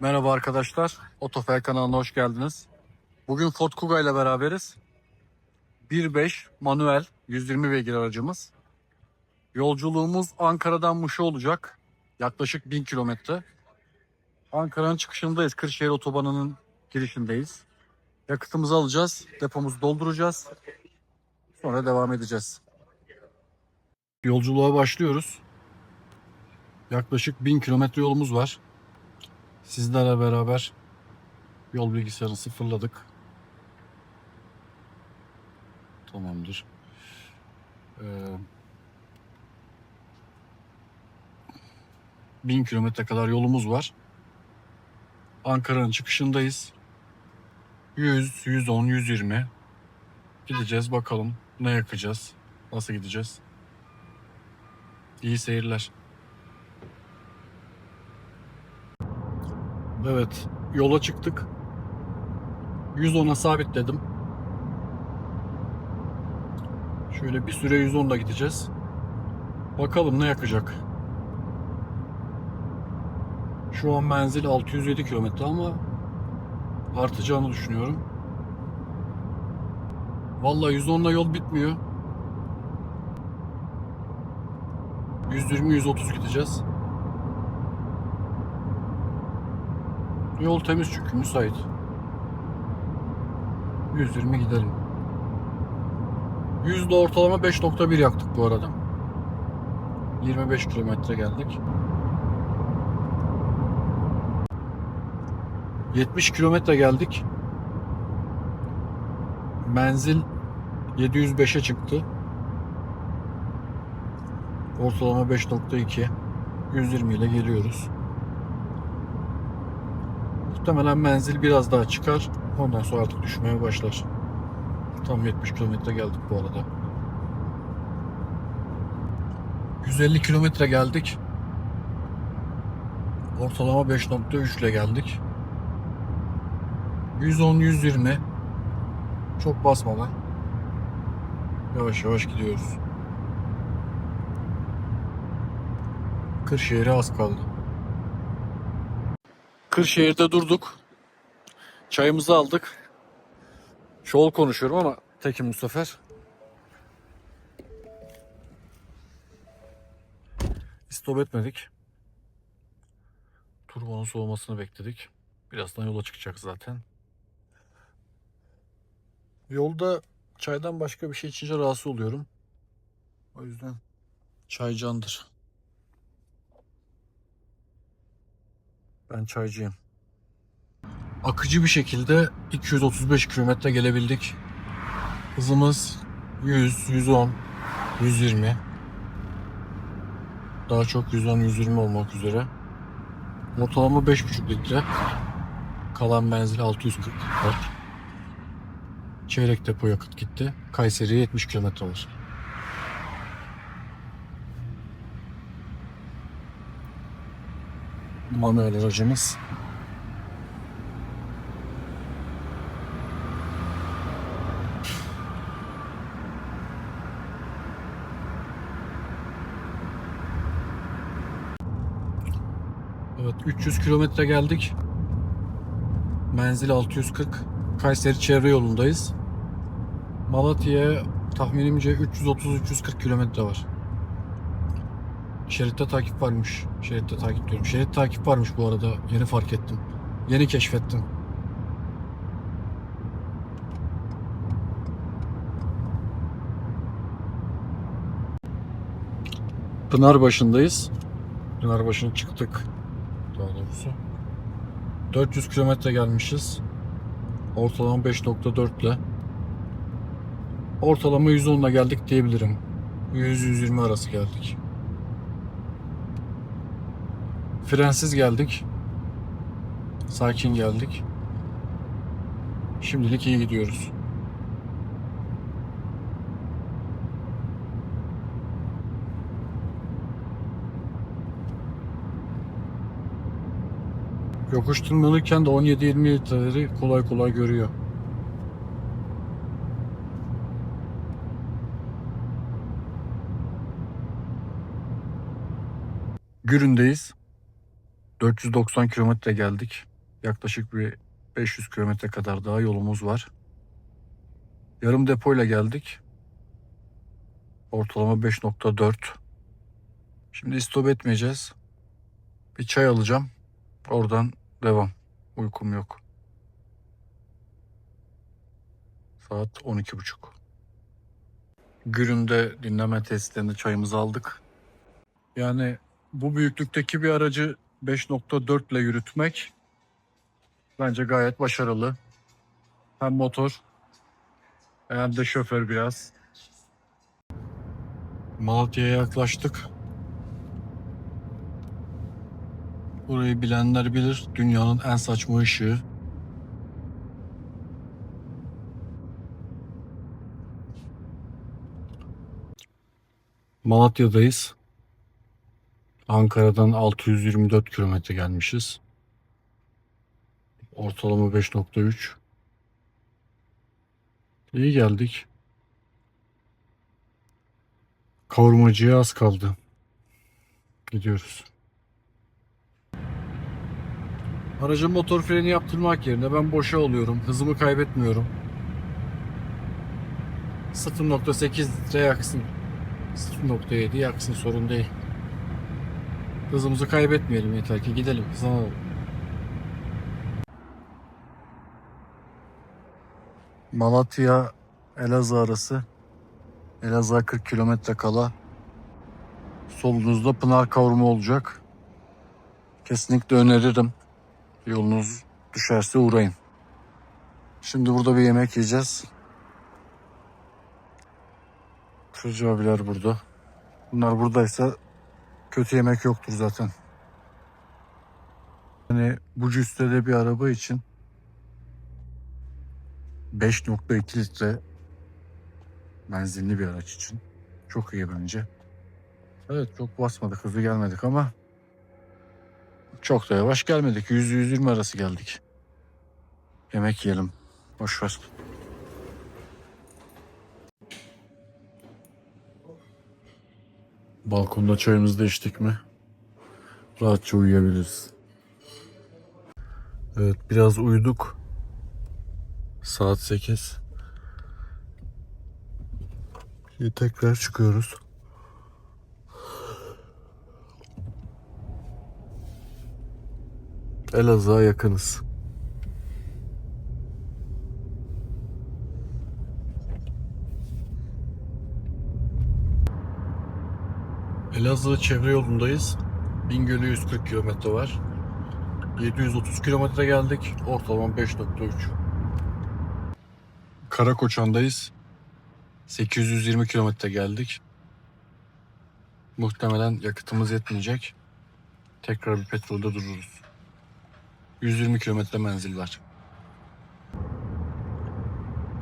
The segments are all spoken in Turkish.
Merhaba arkadaşlar. Otofer kanalına hoş geldiniz. Bugün Ford Kuga ile beraberiz. 1.5 manuel 120 beygir aracımız. Yolculuğumuz Ankara'dan Muş'a olacak. Yaklaşık 1000 kilometre. Ankara'nın çıkışındayız. Kırşehir Otobanı'nın girişindeyiz. Yakıtımızı alacağız. Depomuzu dolduracağız. Sonra devam edeceğiz. Yolculuğa başlıyoruz. Yaklaşık 1000 kilometre yolumuz var. Sizlerle beraber yol bilgisayarını sıfırladık. Tamamdır. Ee, 1000 kilometre kadar yolumuz var. Ankara'nın çıkışındayız. 100, 110, 120 gideceğiz bakalım ne yakacağız, nasıl gideceğiz. İyi seyirler. Evet, yola çıktık. 110'a sabitledim. Şöyle bir süre 110'da gideceğiz. Bakalım ne yakacak. Şu an menzil 607 kilometre ama artacağını düşünüyorum. Vallahi 110'la yol bitmiyor. 120-130 gideceğiz. Yol temiz çünkü müsait. 120 gidelim. Yüzde ortalama 5.1 yaktık bu arada. 25 kilometre geldik. 70 kilometre geldik. Menzil 705'e çıktı. Ortalama 5.2. 120 ile geliyoruz. Muhtemelen menzil biraz daha çıkar. Ondan sonra artık düşmeye başlar. Tam 70 kilometre geldik bu arada. 150 kilometre geldik. Ortalama 5.3 ile geldik. 110-120 çok basmadan yavaş yavaş gidiyoruz. Kırşehir'e az kaldı. Kırşehir'de durduk. Çayımızı aldık. Çoğul konuşuyorum ama tekim bu sefer. İstop etmedik. Turbonun soğumasını bekledik. Birazdan yola çıkacak zaten. Yolda çaydan başka bir şey içince rahatsız oluyorum. O yüzden çay candır. Ben çaycıyım. Akıcı bir şekilde 235 kilometre gelebildik. Hızımız 100, 110, 120. Daha çok 110, 120 olmak üzere. Ortalama 5,5 litre. Kalan menzil 640 var. Çeyrek depo yakıt gitti. Kayseri'ye 70 kilometre var. Manuel aracımız. Evet 300 kilometre geldik. Menzil 640. Kayseri çevre yolundayız. Malatya'ya tahminimce 330-340 kilometre var. Şeritte takip varmış. Şeritte takip diyorum. Şerit takip varmış bu arada. Yeni fark ettim. Yeni keşfettim. Pınarbaşı'ndayız. Pınarbaşı'na çıktık. Daha doğrusu. 400 kilometre gelmişiz. Ortalama 5.4 ile. Ortalama 110 ile geldik diyebilirim. 100-120 arası geldik. Frensiz geldik. Sakin geldik. Şimdilik iyi gidiyoruz. Yokuş tırmanırken de 17-20 litreleri kolay kolay görüyor. Gürün'deyiz. 490 kilometre geldik. Yaklaşık bir 500 kilometre kadar daha yolumuz var. Yarım depoyla geldik. Ortalama 5.4. Şimdi istop etmeyeceğiz. Bir çay alacağım. Oradan devam. Uykum yok. Saat 12.30. Gürün'de dinleme testlerinde çayımızı aldık. Yani bu büyüklükteki bir aracı 5.4 ile yürütmek bence gayet başarılı. Hem motor hem de şoför biraz. Malatya'ya yaklaştık. Burayı bilenler bilir. Dünyanın en saçma ışığı. Malatya'dayız. Ankara'dan 624 kilometre gelmişiz. Ortalama 5.3. İyi geldik. Kavurmacıya az kaldı. Gidiyoruz. Aracın motor freni yaptırmak yerine ben boşa alıyorum. Hızımı kaybetmiyorum. 0.8 litre yaksın. 0.7 yaksın sorun değil. Hızımızı kaybetmeyelim yeter ki gidelim. Hızlanalım. Malatya Elazığ arası. Elazığ'a 40 kilometre kala. Solunuzda Pınar kavurma olacak. Kesinlikle öneririm. Yolunuz düşerse uğrayın. Şimdi burada bir yemek yiyeceğiz. Kırıcı abiler burada. Bunlar buradaysa kötü yemek yoktur zaten. Yani bu cüstede bir araba için 5.2 litre benzinli bir araç için çok iyi bence. Evet çok basmadık hızlı gelmedik ama çok da yavaş gelmedik. 100-120 arası geldik. Yemek yiyelim. Boş ver. Balkonda çayımızı da içtik mi? Rahatça uyuyabiliriz. Evet biraz uyuduk. Saat 8. Şimdi tekrar çıkıyoruz. Elazığ'a yakınız. Elazığ çevre yolundayız. Bingöl'ü 140 kilometre var. 730 kilometre geldik. Ortalama 5.3. Karakoçan'dayız. 820 kilometre geldik. Muhtemelen yakıtımız yetmeyecek. Tekrar bir petrolde dururuz. 120 kilometre menzil var.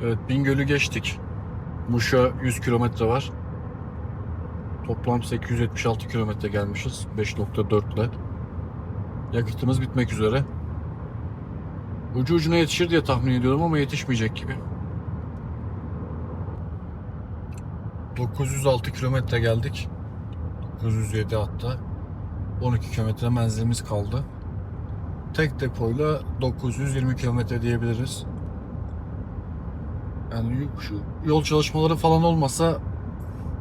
Evet Bingöl'ü geçtik. Muş'a 100 kilometre var. Toplam 876 kilometre gelmişiz 5.4 ile. Yakıtımız bitmek üzere. Ucu ucuna yetişir diye tahmin ediyorum ama yetişmeyecek gibi. 906 kilometre geldik. 907 hatta. 12 kilometre menzilimiz kaldı. Tek depoyla 920 kilometre diyebiliriz. Yani şu yol çalışmaları falan olmasa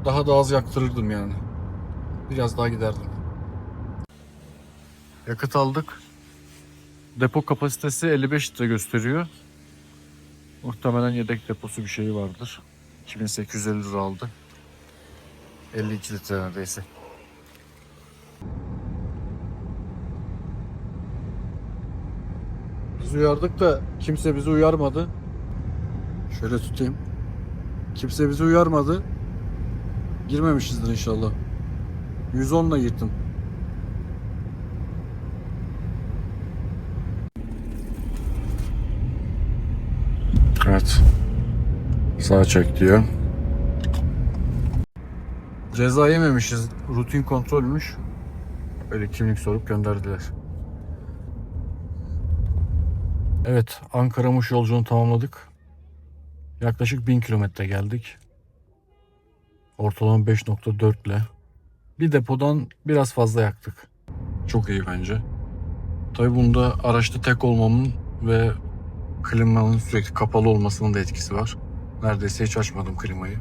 daha da az yaktırırdım yani. Biraz daha giderdim. Yakıt aldık. Depo kapasitesi 55 litre gösteriyor. Muhtemelen yedek deposu bir şey vardır. 2850 lira aldı. 52 litre neredeyse. Biz uyardık da kimse bizi uyarmadı. Şöyle tutayım. Kimse bizi uyarmadı. Girmemişizdir inşallah. 110 ile gittim. Evet. Sağ çek diyor. Ceza yememişiz. Rutin kontrolmüş. Öyle kimlik sorup gönderdiler. Evet, Ankara Muş yolculuğunu tamamladık. Yaklaşık 1000 kilometre geldik. Ortalama 5.4 ile. Bir depodan biraz fazla yaktık. Çok iyi bence. Tabii bunda araçta tek olmamın ve klimanın sürekli kapalı olmasının da etkisi var. Neredeyse hiç açmadım klimayı.